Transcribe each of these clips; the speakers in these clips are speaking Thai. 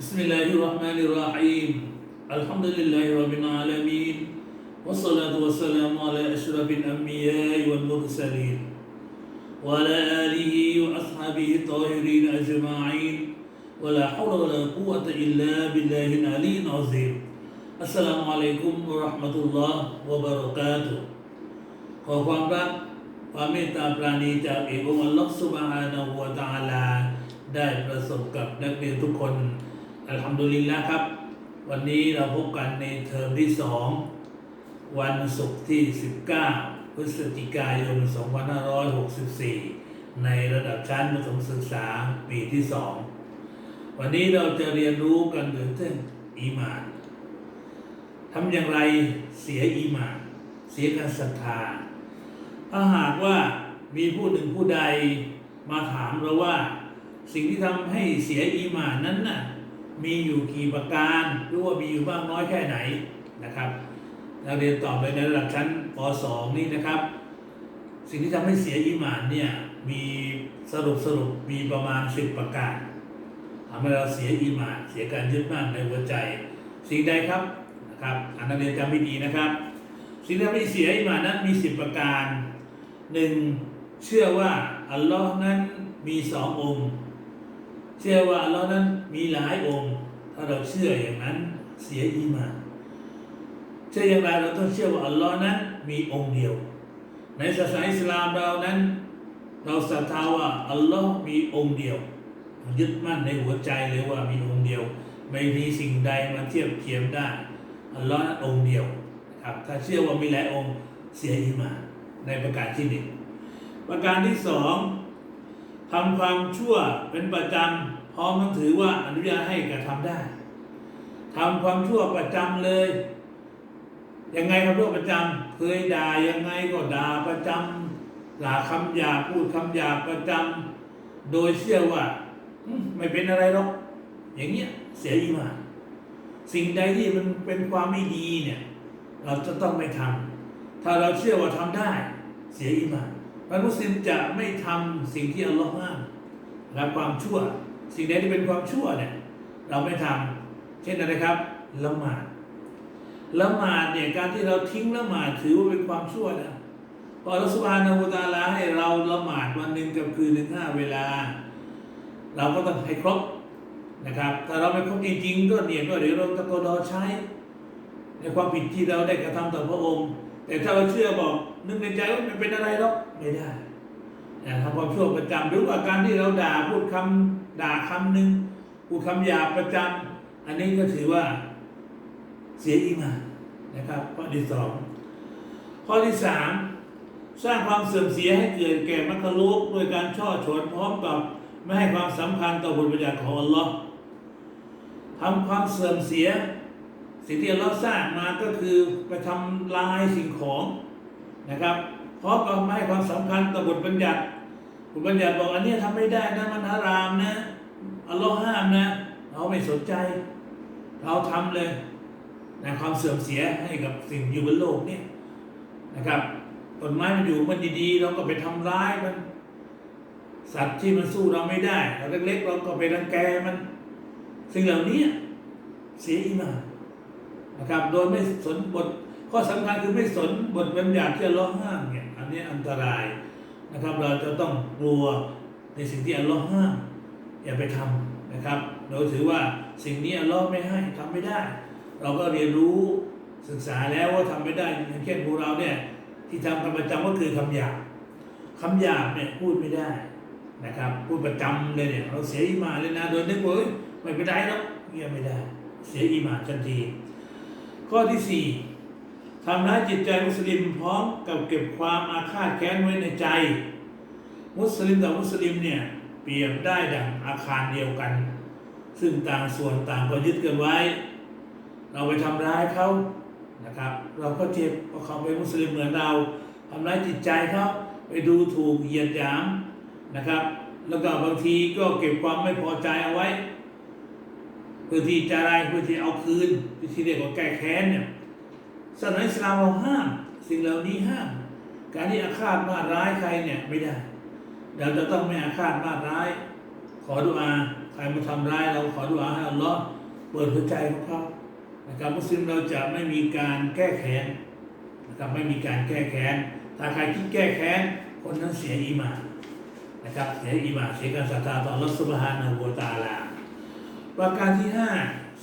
بسم الله الرحمن الرحيم الحمد لله رب العالمين والصلاة والسلام على أشرف الأنبياء والمرسلين وعلى آله وأصحابه الطاهرين أجمعين ولا حول ولا قوة إلا بالله العلي العظيم السلام عليكم ورحمة الله وبركاته ขอความรักความเมตตาปราณีจากเอกองค์อัลลอฮฺซุบฮานะฮูวะตะอาลา ได้ประสบกับนักเรียนทุกคน อัลฮัมดุลิลละครับ วันนี้เราพบกันในเทอมที่สองวันศุกร์ที่ 19 พฤศจิกายน 2564 ในระดับชั้นประถมศึกษาปีที่สองวันนี้เราจะเรียนรู้กันถึงเรื่องอีมานทำอย่างไรเสียอีมาน เสียการศรัทธา ถ้าหากว่ามีผู้หนึ่งผู้ใดมาถามเราว่า สิ่งที่ทำให้เสียอีมานนั้นน่ะ มีอยู่กี่ประการหรือว่ามีอยู่มากน้อยแค่ไหนนะครับเราเรียนตอบไปในระดับชั้นป .2 นี่นะครับ สิ่งที่ทำให้เสียอีหมานเนี่ยมีสรุปสรุปมีประมาณ 10 ประการทำให้เราเสียอีหมานเสียการยึดมั่นในหัวใจ สิ่งใดครับนะครับอันนักเรียนจำไม่ดีนะครับ สิ่งที่ทำให้เสียอีหมานนั้นมี 10 ประการหนึ่งเชื่อว่าอัลลอฮ์นั้นมีสององค์ เชื่อว่าอัลลอฮ์นั้น มีหลายองค์ ถ้าเราเชื่ออย่างนั้นเสียอีมาเชื่ออย่างไรเราต้องเชื่อว่าอัลลอฮ์นั้นมีองค์เดียว ในศาสนาอิสลามเรานั้น เราศรัทธาว่าอัลลอฮ์มีองค์เดียว ยึดมั่นในหัวใจเลยว่ามีองค์เดียว ไม่มีสิ่งใดมาเทียบเทียมได้อัลลอฮ์นั้นองค์เดียวครับถ้าเชื่อว่ามีหลายองค์เสียอีมาในประการที่หนึ่งประการที่สองทำความชั่วเป็นประจำ พร้อมทั้งถือว่าอนุญาตให้กระทำได้ทำความชั่วประจำเลย ยังไงครับชั่วประจำเคยด่ายังไงก็ด่าประจำด่าคำหยาพูดคำหยาประจำโดยเชื่อว่าไม่เป็นอะไรหรอกอย่างเงี้ยเสียอีมานสิ่งใดที่มันเป็นความไม่ดีเนี่ย เราจะต้องไม่ทำถ้าเราเชื่อว่าทำได้ เสียอีมานพระมุสลิมจะไม่ทำสิ่งที่อัลลอฮ์ห้ามรับความชั่ว สิ่งใดที่เป็นความชั่วเนี่ยเราไม่ทำเช่นอะไรครับละหมาดละหมาดเนี่ยการที่เราทิ้งละหมาดถือว่าเป็นความชั่วนะพอรัสุบานาหูตาลาให้เราละหมาดวันหนึ่งกับคืนหนึ่งห้าเวลา เราก็ต้องให้ครบนะครับถ้าเราไม่ครบจริงๆก็เนี่ยก็เดี๋ยวเราตะโกนรอใช้ ในความผิดที่เราได้กระทำต่อพระองค์ แต่ถ้าเราเชื่อบอกนึกในใจว่ามันเป็นอะไรหรอกไม่ได้นะทำความชั่วประจำหรือว่าการที่เราด่าพูดคำ ด่าคำหนึ่งพูดคำหยาบประจำอันนี้ก็ถือว่าเสียอีมานะครับข้อที่สองข้อที่สามสร้างความเสื่อมเสียให้เกิดแก่มัคคุลุกโดยการช่อฉนพร้อมกับไม่ให้ความสำคัญต่อบทบัญญัติของอัลลอฮ์ทำความเสื่อมเสีย สิ่งที่เราสร้างมาก็คือไปทำลายสิ่งของนะครับเพราะก็ไม่ให้ความสำคัญต่อบทบัญญัติ บทบัญญัติบอกอันนี้ยทำไม่ได้นะมันฮารามนะอัลลอฮ์ห้ามนะ เราไม่สนใจ เราทำเลยนะความเสื่อมเสียให้กับสิ่งอยู่บนโลกเนี่ยนะครับต้นไม้มันอยู่มันดีๆ เราก็ไปทำร้ายมัน สัตว์ที่มันสู้เราไม่ได้เราเล็กๆเราก็ไปรังแกมัน สิ่งเหล่านี้เสียอีมานะครับ โดยไม่สนบทข้อสำคัญคือไม่สนบทบัญญัติที่อัลลอฮ์ห้ามเนี่ยอันนี้อันตราย นะครับ เราจะต้องกลัวในสิ่งที่อัลลอฮ์ห้ามอย่าไปทำนะครับ เราถือว่าสิ่งนี้อัลลอฮ์ไม่ให้ทำไม่ได้ เราก็เรียนรู้ศึกษาแล้วว่าทำไม่ได้อย่างเช่นพวกเราเนี่ยที่ทำกันประจำก็คือคำหยาบคำหยาบเนี่ยพูดไม่ได้นะครับ พูดประจำเลยเนี่ยเราเสียอีมาเลยนะโดยนึกว่าเฮ้ยไม่เป็นไรหรอกเงียไม่ได้ เสียอีมาทันที ข้อที่สี่ ทำร้ายจิตใจมุสลิมพร้อมกับเก็บความอาฆาตแค้นไว้ในใจ มุสลิมกับมุสลิมเนี่ยเปรียบได้ดังอาคารเดียวกัน ซึ่งต่างส่วนต่างก็ยึดกันไว้ เราไปทำร้ายเขานะครับ เราก็เจ็บเพราะเขาเป็นมุสลิมเหมือนเราทำร้ายจิตใจเขาไปดูถูกเหยียดหยามนะครับ แล้วก็บางทีก็เก็บความไม่พอใจเอาไว้เพื่อที่จะอะไรเพื่อที่เอาคืนเพื่อที่เรียกว่าแก้แค้นเนี่ย ศาสนาอิสลามเราห้าม สิ่งเหล่านี้ห้าม การที่อาฆาตมาร้ายใครเนี่ยไม่ได้ เราจะต้องไม่อาฆาตมาร้าย ขอดุอาทรมาทำร้ายเราขอดุอาให้อัลลอฮ์เปิดหัวใจของเขานะครับมุสลิมเราจะไม่มีการแก้แค้นนะครับไม่มีการแก้แค้นถ้าใครคิดแก้แค้นคนนั้นเสียอีมานนะครับเสียอีมานเสียการศรัทธาต่ออัลลอฮ์ซุบฮานะฮูวตาลาประการที่ห้า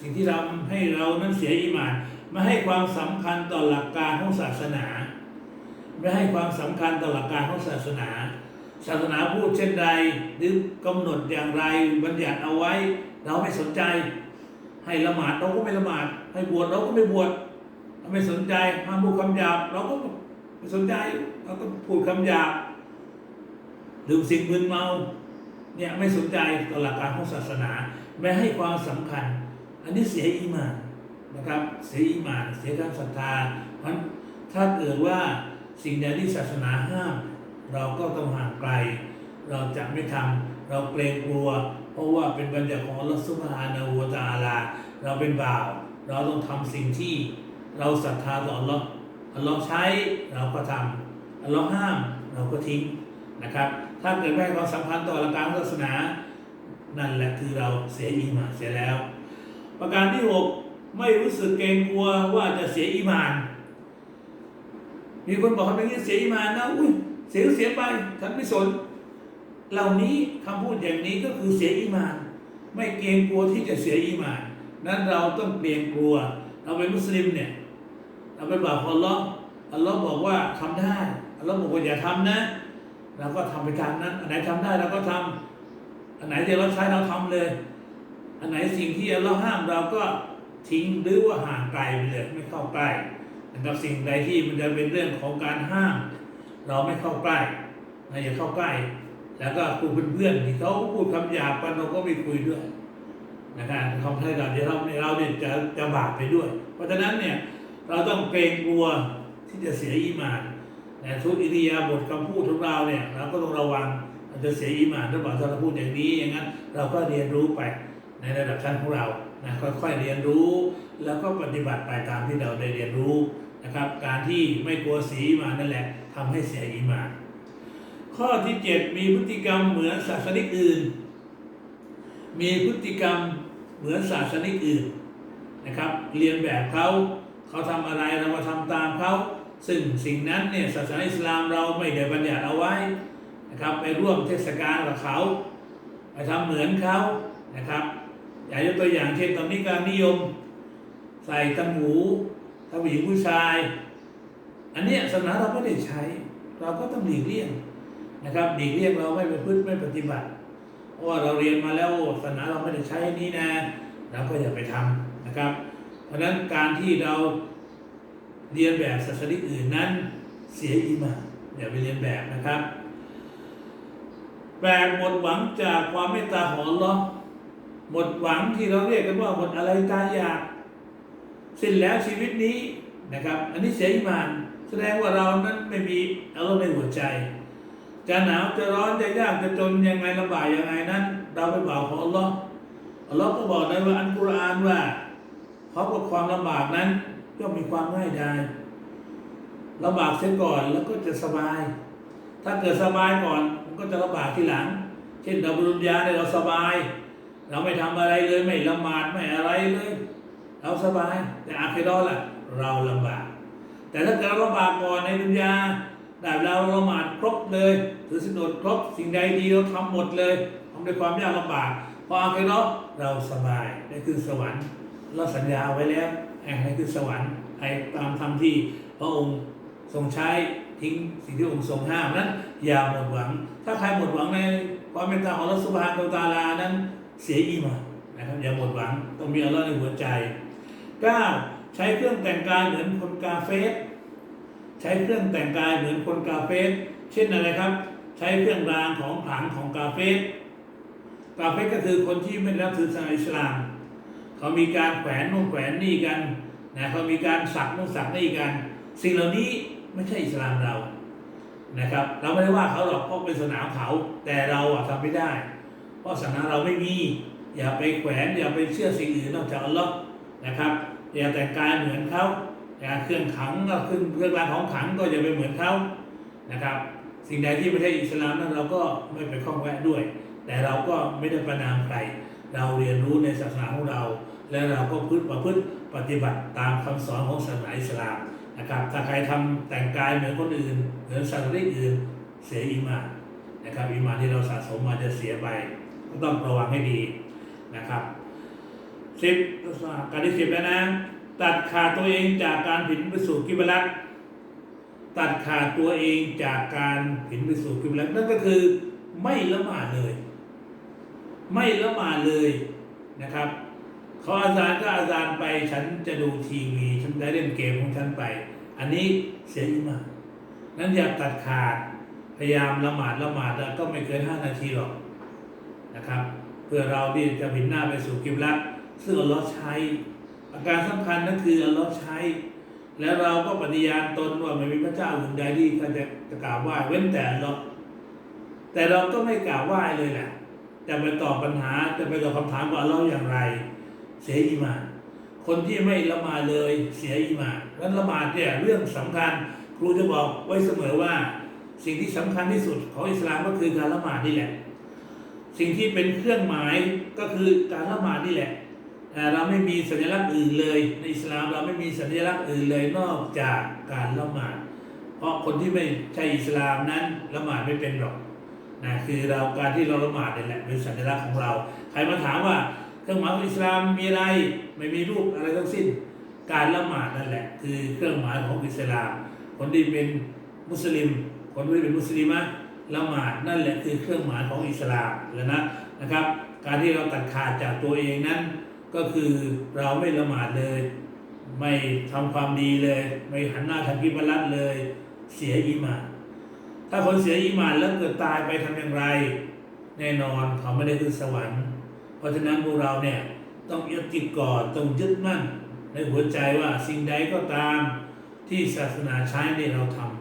สิ่งที่เราให้เรานั้นเสียอีมาน ไม่ให้ความสำคัญต่อหลักการของศาสนา ไม่ให้ความสำคัญต่อหลักการของศาสนา ศาสนาพูดเช่นใดหรือกำหนดอย่างไรบัญญัติเอาไว้ เราไม่สนใจ ให้ละหมาดเราก็ไม่ละหมาด ให้บวชเราก็ไม่บวชเราไม่สนใจห้ามพูดคำหยาบเราก็ไม่สนใจเราก็พูดคำหยาบดื่มสิ่งมึนเมาเนี่ยไม่สนใจต่อหลักการของศาสนา ไม่ให้ความสำคัญ อันนี้เสียอีมาน นะครับ เสียอีหมานเสียการศรัทธาเพราะถ้าเกิดว่าสิ่งใดที่ศาสนาห้าม เราก็ต้องห่างไกล เราจะไม่ทำเราเกรงกลัว เพราะว่าเป็นบัญญัติของอัลลอฮฺซุบฮานะฮูวะตาลา เราเป็นบ่าว เราต้องทำสิ่งที่เราศรัทธาต่ออัลลอฮ์อัลลอฮ์ใช้เราก็ทำอัลลอฮ์ห้ามเราก็ทิ้งนะครับ ถ้าเกิดไม่ให้ความสำคัญต่อหลักการของศาสนา นั่นแหละคือเราเสียอีมานเสียแล้ว ประการที่หก ไม่รู้สึกเกรงกลัวว่าจะเสียอีมาน มีคนบอกว่าเป็นเสียอีมานนะอุ้ยเสียเสียไปฉันไม่สน เหล่านี้คำพูดอย่างนี้ก็คือเสียอีมาน ไม่เกรงกลัวที่จะเสียอีมาน นั้นเราต้องเกรงกลัว เราเป็นมุสลิมเนี่ย เราเป็นบ่าวของอัลลอฮ์อัลลอฮ์บอกว่าทำได้อัลลอฮ์บอกว่าอย่าทำนะเราก็ทำไปตามนั้น อันไหนทำได้เราก็ทำอันไหนที่เราใช้เราทำเลย อันไหนสิ่งที่เราห้ามเราก็ ทิ้งหรือว่าห่างไกลไปเลยไม่เข้าใกล้นะครับสิ่งใดที่มันจะเป็นเรื่องของการห้าม เราไม่เข้าใกล้เราอย่าเข้าใกล้ แล้วก็คุยเพื่อนๆที่เขาพูดคำหยาบกันเราก็ไม่คุยด้วยนะครับคำให้เราเดี๋ยวเราเราเนี่ยจะจะบาปไปด้วย เพราะฉะนั้นเนี่ยเราต้องเกรงกลัวที่จะเสียอีมานแต่ทุกอิริยาบถคำพูดของเราเนี่ยเราก็ต้องระวังอาจจะเสียอีมานหรือเปล่าถ้าเราพูดอย่างนี้อย่างนั้น เราก็เรียนรู้ไปในระดับชั้นของเรา นะค่อยๆเรียนรู้ แล้วก็ปฏิบัติไปตามที่เราได้เรียนรู้นะครับ การที่ไม่กลัวสีมานั่นแหละทำให้เสียอีมา ข้อที่เจ็ดมีพฤติกรรมเหมือนศาสนิกอื่น มีพฤติกรรมเหมือนศาสนิกอื่นนะครับ เรียนแบบเขาเขาทำอะไรเราก็ทำตามเขาซึ่งสิ่งนั้นเนี่ยศาสนาอิสลามเราไม่ได้บัญญัติเอาไว้นะครับ ไปร่วมเทศกาลกับเขา ไปทำเหมือนเขานะครับ อย่างยกตัวอย่างเช่นตอนนี้การนิยม ใส่ตังหูถ้าผู้หญิงผู้ชาย อันเนี้ยศาสนาเราไม่ได้ใช้ เราก็ต้องหลีกเลี่ยงนะครับหลีกเลี่ยงเราไม่ไปพึ่งไม่ปฏิบัติเพราะว่าเราเรียนมาแล้วศาสนาเราไม่ได้ใช้นี้นะเราก็อย่าไปทำนะครับ เพราะฉะนั้นการที่เราเรียนแบบศาสนาอื่นนั้นเสียอีมาอย่าไปเรียนแบบนะครับแปลกหมดหวังจากความเมตตาของอัลลอฮ์ หมดหวังที่เราเรียกกันว่าหมดอะไรตายอยากสิ้นแล้วชีวิตนี้นะครับ อันนี้เสียอิมาน แสดงว่าเรานั้นไม่มีอัลลอฮ์ในหัวใจ จะหนาวจะร้อนจะยากจะจนยังไงลำบากยังไงนั้น เราไปบอกของอัลลอฮ์อัลลอฮ์ก็บอกในว่าอันกุรอานว่าเพราะกับความลำบากนั้นก็มีความง่ายดายลำบากเสียก่อนแล้วก็จะสบาย ถ้าเกิดสบายก่อนมันก็จะลำบากทีหลัง เช่นเราบุญญาเนี่ยเราสบาย เราไม่ทำอะไรเลยไม่ละหมาดไม่อะไรเลย เราสบาย แต่อาคิรอล่ะ เราลำบาก แต่ถ้าเกิดเราลำบากก่อนในดุนยาได้เราละหมาดครบเลยถือสินอดครบสิ่งใดดีเราทำหมดเลยทำด้วยความยากลำบากพออาคิรอเราสบายนี่คือสวรรค์เราสัญญาไว้แล้วแห่งนี้คือสวรรค์ไอ้ตามธรรมที่พระองค์ทรงใช้ทิ้งสิ่งที่องค์ทรงห้ามนั้น อย่าหมดหวัง ถ้าใครหมดหวังในความเมตตาของอัลลอฮฺสุบฮานะตาลานั้น เสียอีมานะครับอย่าหมดหวังต้องมีอัลลอฮ์ในหัวใจ 9. ใช้เครื่องแต่งกายเหมือนคนกาเฟสใช้เครื่องแต่งกายเหมือนคนกาเฟสเช่นอะไรครับ ใช้เครื่องรางของขลังของกาเฟสกาเฟสก็คือคนที่ไม่รับถือศาสนาอิสลาม เขามีการแขวนนู่นแขวนนี่กันนะเขามีการสักนู่นสักนี่กัน สิ่งเหล่านี้ไม่ใช่อิสลามเรานะครับ เราไม่ได้ว่าเขาหรอกเพราะเป็นศาสนาเขาแต่เราอะทำไม่ได้ ราะศาสนาเราไม่มี อย่าไปแขวนอย่าไปเชื่อสิ่งอื่นนอกจากอัลลอฮ์นะครับ อย่าแต่งกายเหมือนเขาอย่าเครื่องขังก็เครื่องเครื่องรางของขังก็อย่าไปเหมือนเขานะครับ สิ่งใดที่ไม่ใช่อิสลามนั้นเราก็ไม่ไปข้องแวะด้วย แต่เราก็ไม่ได้ประนามใคร เราเรียนรู้ในศาสนาของเรา และเราก็พึ่งประพฤติปฏิบัติตามคำสอนของศาสนาอิสลามนะครับ ถ้าใครทำแต่งกายเหมือนคนอื่น เหมือนศาสนาอื่นเสียอีหมานนะครับอีหมานที่เราสะสมมาจะเสียไป ต้องระวังให้ดีนะครับสิบการที่สิบแล้วนะ ตัดขาดตัวเองจากการผินไปสู่กิบลัตตัดขาดตัวเองจากการผินไปสู่กิบลัตนั่นก็คือไม่ละหมาดเลย ไม่ละหมาดเลยนะครับเขาอาจารย์ก็อาจารย์ไปฉันจะดูทีวีฉันได้เล่นเกมของฉันไป อันนี้เสียอีมานนั้นอย่าตัดขาดพยายามละหมาดละหมาดแล้วก็ไม่เกินห้านาทีหรอก นะครับ เพื่อเราที่จะผินหน้าไปสู่กิบลัตซึ่งอัลลอฮ์ใช้ อาการสำคัญนั่นคืออัลลอฮ์ใช้ แล้วเราก็ปฏิญาณตนว่าไม่มีพระเจ้าอื่นใดที่เขาจะจะกราบไหว้เว้นแต่อัลลอฮ์แต่เราก็ไม่กราบไหว้เลยแหละจะไปตอบปัญหาจะไปตอบคำถามว่าอัลลอฮ์อย่างไร เสียอีหมานคนที่ไม่ละมาเลยเสียอีหมานนั้นละมาเนี่ยเรื่องสำคัญครูจะบอกไว้เสมอว่า สิ่งที่สำคัญที่สุดของอิสลามก็คือการละหมาดนี่แหละ สิ่งที่เป็นเครื่องหมายก็คือการละหมาดนี่แหละแต่เราไม่มีสัญลักษณ์อื่นเลย ในอิสลามเราไม่มีสัญลักษณ์อื่นเลยนอกจากการละหมาด เพราะคนที่ไม่ใช่อิสลามนั้นละหมาดไม่เป็นหรอกนะคือเราการที่เราละหมาดนี่แหละเป็นสัญลักษณ์ของเรา ใครมาถามว่าเครื่องหมายของอิสลามมีอะไรไม่มีรูปอะไรทั้งสิ้น การละหมาดนั่นแหละ คือเครื่องหมายของอิสลาม คนที่เป็นมุสลิม คนที่เป็นมุสลิมะ ละหมาดนั่นแหละคือเครื่องหมายของอิสลามแล้วนะนะครับ การที่เราตัดขาดจากตัวเองนั้น ก็คือเราไม่ละหมาดเลย ไม่ทำความดีเลย ไม่หันหน้าทางกิบลัดเลย เสียอีหมาน ถ้าคนเสียอีหมานแล้วเกิดตายไปทำอย่างไร แน่นอนเขาไม่ได้ขึ้นสวรรค์ เพราะฉะนั้นพวกเราเนี่ยต้องยึดติดก่อนต้องยึดมั่น ในหัวใจว่าสิ่งใดก็ตามที่ศาสนาใช้เนี่ยเราทำ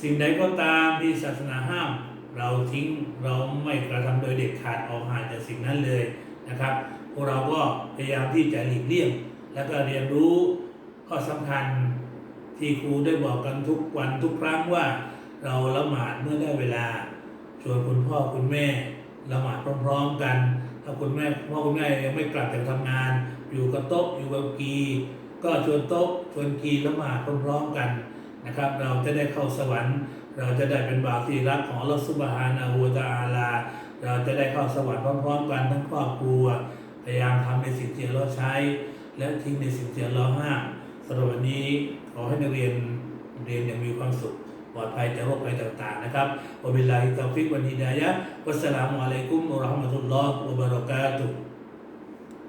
สิ่งใดก็ตามที่ศาสนาห้าม เราทิ้งเราไม่กระทำโดยเด็ดขาดออกห่างจากสิ่งนั้นเลยนะครับพวกเราก็พยายามที่จะหลีกเลี่ยง และก็เรียนรู้ข้อสำคัญที่ครูได้บอกกันทุกวันทุกครั้งว่า เราละหมาดเมื่อได้เวลาชวนคุณพ่อคุณแม่ละหมาดพร้อมๆกัน ถ้าคุณแม่พ่อคุณแม่ยังไม่กลับจากทำงาน อยู่กับโต๊ะอยู่กับกี ก็ชวนโต๊ะชวนกีละหมาดพร้อมๆกัน นะครับ เราจะได้เข้าสวรรค์ เราจะได้เป็นบ่าวที่รักของอัลลอฮฺซุบฮานาหูวตะอาลา เราจะได้เข้าสวรรค์พร้อมๆกันทั้งครอบครัว พยายามทำในสิ่งที่เราใช้ และทิ้งในสิ่งที่เราห้ามสำหรับวันนี้ขอให้นักเรียนเรียนอย่างมีความสุขปลอดภัยจากโรคภัยต่างๆนะครับวะบิลลาฮิตตอฟิกวันฮิดายะวัสสลามุอะลัยกุมวะราะห์มะตุลลอฮ์วะบะเราะกาตุฮ์